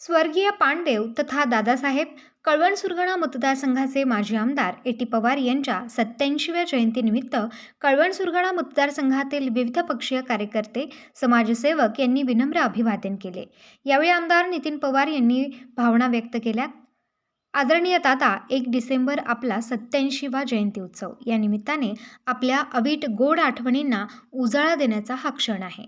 स्वर्गीय पांडेव तथा दादासाहेब कळवण सुरगाणा मतदारसंघाचे माजी आमदार ए टी पवार यांच्या सत्याऐंशीव्या जयंतीनिमित्त कळवण सुरगाणा मतदारसंघातील विविध पक्षीय कार्यकर्ते समाजसेवक यांनी विनम्र अभिवादन केले. यावेळी आमदार नितीन पवार यांनी भावना व्यक्त केल्या. आदरणीय दादा एक डिसेंबर आपला सत्याऐंशीवा जयंती उत्सव. या निमित्ताने आपल्या अवीट गोड आठवणींना उजाळा देण्याचा हा क्षण आहे.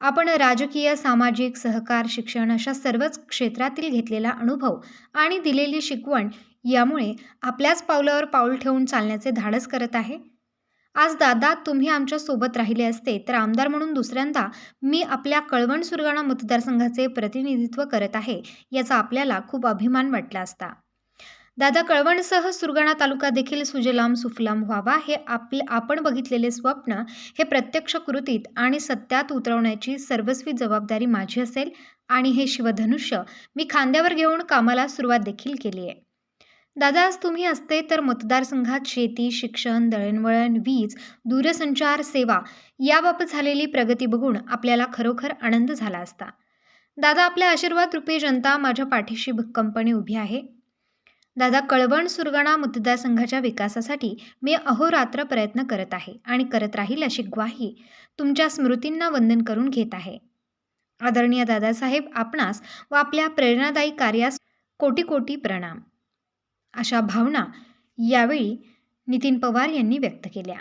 आपण राजकीय सामाजिक सहकार शिक्षण अशा सर्वच क्षेत्रातील घेतलेला अनुभव आणि दिलेली शिकवण यामुळे आपल्याच पावलावर पाऊल ठेवून चालण्याचे धाडस करत आहे? आज दादा तुम्ही आमच्यासोबत राहिले असते तर आमदार म्हणून दुसऱ्यांदा मी आपल्या कळवण सुरगाणा मतदारसंघाचे प्रतिनिधित्व करत आहे याचा आपल्याला खूप अभिमान वाटला असता. दादा कळवणसह सुरगाणा तालुका देखील सुजलाम सुफलाम व्हावा हे आपले आपण बघितलेले स्वप्न हे प्रत्यक्ष कृतीत आणि सत्यात उतरवण्याची सर्वस्वी जबाबदारी माझी असेल आणि हे शिवधनुष्य मी खांद्यावर घेऊन कामाला सुरुवात देखील केली आहे. दादा आज तुम्ही असते तर मतदारसंघात शेती शिक्षण दळणवळण वीज दूरसंचार सेवा याबाबत झालेली प्रगती बघून आपल्याला खरोखर आनंद झाला असता. दादा आपल्या आशीर्वाद रूपी जनता माझ्या पाठीशी भक्कमपणे उभी आहे. दादा कळवण सुरगाणा मतदारसंघाच्या विकासासाठी मी अहोरात्र प्रयत्न करत आहे आणि करत राहील अशी ग्वाही तुमच्या स्मृतींना वंदन करून घेत आहे. आदरणीय दादासाहेब आपणास व आपल्या प्रेरणादायी कार्यास कोटी कोटी प्रणाम. अशा भावना यावेळी नितीन पवार यांनी व्यक्त केल्या.